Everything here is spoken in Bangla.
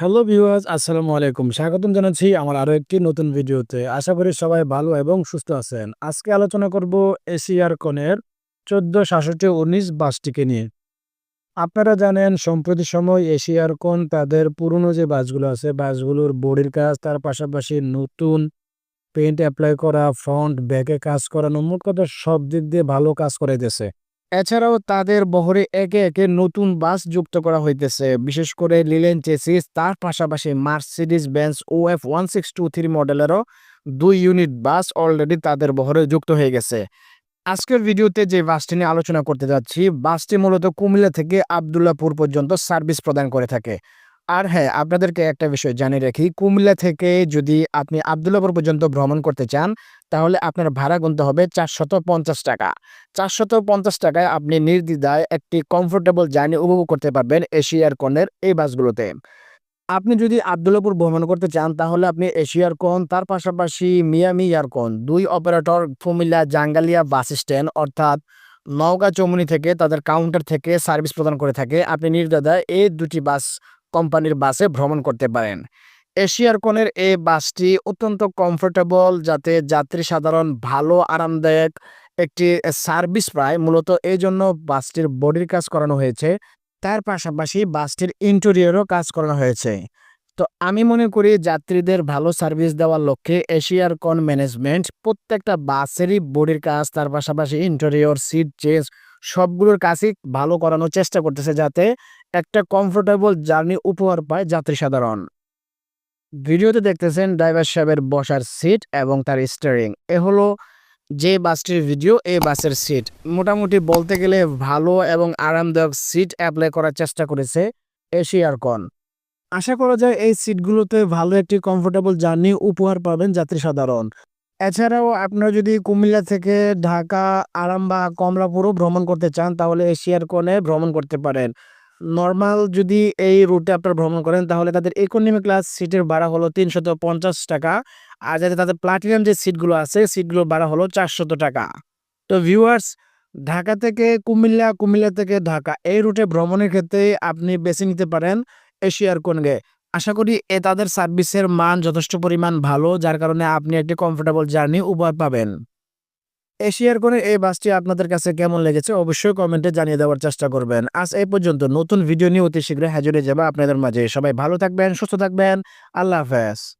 হ্যালো ভিউয়ার্স আসসালামু আলাইকুম স্বাগতম জানাচ্ছি আমার আরও একটি নতুন ভিডিওতে। আশা করি সবাই ভালো এবং সুস্থ আছেন। আজকে আলোচনা করব এশিয়ার কনের চোদ্দ, সাতষট্টি, উনিশ বাসটিকে নিয়ে। আপনারা জানেন, সম্প্রতি সময় এশিয়ার কোন তাদের পুরনো যে বাসগুলো আছে, বাসগুলোর বডির কাজ, তার পাশাপাশি নতুন পেইন্ট অ্যাপ্লাই করা ফ্রন্ট ব্যাকে কাজ করানো, মোট কথা সব দিক দিয়ে ভালো কাজ করাইতেছে এছাড়াও তাদের বহরে একে একে নতুন বাস যুক্ত করা হইতেছে। বিশেষ করে লিলেন চেসিস তার পাশাপাশি মার্সিডিস বেঞ্চ ও F one six two three মডেলেরও দুই ইউনিট বাস অলরেডি তাদের বহরে যুক্ত হয়ে গেছে। আজকের ভিডিওতে যে বাসটি নিয়ে আলোচনা করতে যাচ্ছি, বাসটি মূলত কুমিল্লা থেকে আবদুল্লাপুর পর্যন্ত সার্ভিস প্রদান করে থাকে। আর হ্যাঁ আপনাদেরকে একটা বিষয় জানিয়ে রাখি। কুমিল্লা থেকে যদি আপনি আবদুল্লাপুর পর্যন্ত ভ্রমণ করতে চান, তাহলে আপনার ভাড়া গুনতে হবে চারশত পঞ্চাশ টাকা। চারশত পঞ্চাশ টাকায় আপনি নির্দ্বিধায় একটি কমফোর্টেবল জার্নি উপভোগ করতে পারবেন এশিয়ার কনের এই বাসগুলোতে। আপনি যদি আবদুল্লাপুর ভ্রমণ করতে চান, তাহলে আপনি এশিয়ার কোন তার পাশাপাশি মিয়ামি ইয়ারকন দুই operator Comilla Jangalia bus stand অর্থাৎ নওগাঁ চৌমুনি থেকে তাদের কাউন্টার থেকে সার্ভিস প্রদান করে থাকে। আপনি নির্দ্বিধায় এই দুটি বাস কোম্পানির বাসে ভ্রমণ করতে পারেন। এশিয়ার কোনের এই বাসটি অত্যন্ত কমফোর্টেবল যাতে যাত্রী সাধারণ, ভালো, আরামদায়ক একটি সার্ভিস পায়। মূলত এই জন্য বাসটির বডির কাজ করানো হয়েছে। তার পাশাপাশি বাসটির ইন্টেরিয়রও কাজ করানো হয়েছে। তো আমি মনে করি যাত্রীদের ভালো সার্ভিস দেওয়ার লক্ষ্যে এশিয়ার কোন ম্যানেজমেন্ট প্রত্যেকটা বাসেরই বডির কাজ, তার পাশাপাশি ইন্টেরিয়র সিট চেঞ্জ সবগুলোর কাজই ভালো করানোর চেষ্টা করতেছে, যাতে একটা কমফোর্টেবল জার্নি উপহার পায় যাত্রী সাধারণ। ভিডিওতে দেখতেছেন ড্রাইভার সাহেবের বসার সিট এবং তার স্টিয়ারিং এ হলো যে বাসটির ভিডিও এই বাসের সিট মোটামুটি বলতে গেলে ভালো এবং আরামদায়ক সিট অ্যাপ্লাই করার চেষ্টা করেছে এশিয়ার কন আশা করা যায় এই সিটগুলোতে ভালো একটি কমফোর্টেবল জার্নি উপহার পাবেন যাত্রী সাধারণ। এছাড়াও আপনারা যদি কুমিল্লা থেকে ঢাকা, আরামবাগ, কমলাপুরও ভ্রমণ করতে চান, তাহলে এশিয়ার কোণে ভ্রমণ করতে পারেন। নর্মাল যদি এই রুটে আপনারা ভ্রমণ করেন, তাহলে তাদের ইকোনমি ক্লাস সিটের ভাড়া হলো তিনশত পঞ্চাশ টাকা। আর যাতে তাদের প্লাটিনাম যে সিটগুলো আছে সিটগুলোর ভাড়া হলো চারশত টাকা। তো ভিউয়ার্স ঢাকা থেকে কুমিল্লা কুমিল্লা থেকে ঢাকা, এই রুটে ভ্রমণের ক্ষেত্রে আপনি বেছে নিতে পারেন এশিয়ার কোনগে আশা করি এ তাদের সার্ভিসের মান যথেষ্ট পরিমাণ ভালো, যার কারণে আপনি একটি কমফোর্টেবল জার্নি উপহার পাবেন। এশিয়ার কোণে এই বাসটি আপনাদের কাছে কেমন লেগেছে অবশ্যই কমেন্টে জানিয়ে দেওয়ার চেষ্টা করবেন। আজ এই পর্যন্ত নতুন ভিডিও নিয়ে অতি শীঘ্রই হাজিরে যাবে আপনাদের মাঝে। সবাই ভালো থাকবেন, সুস্থ থাকবেন। আল্লাহ হাফেজ।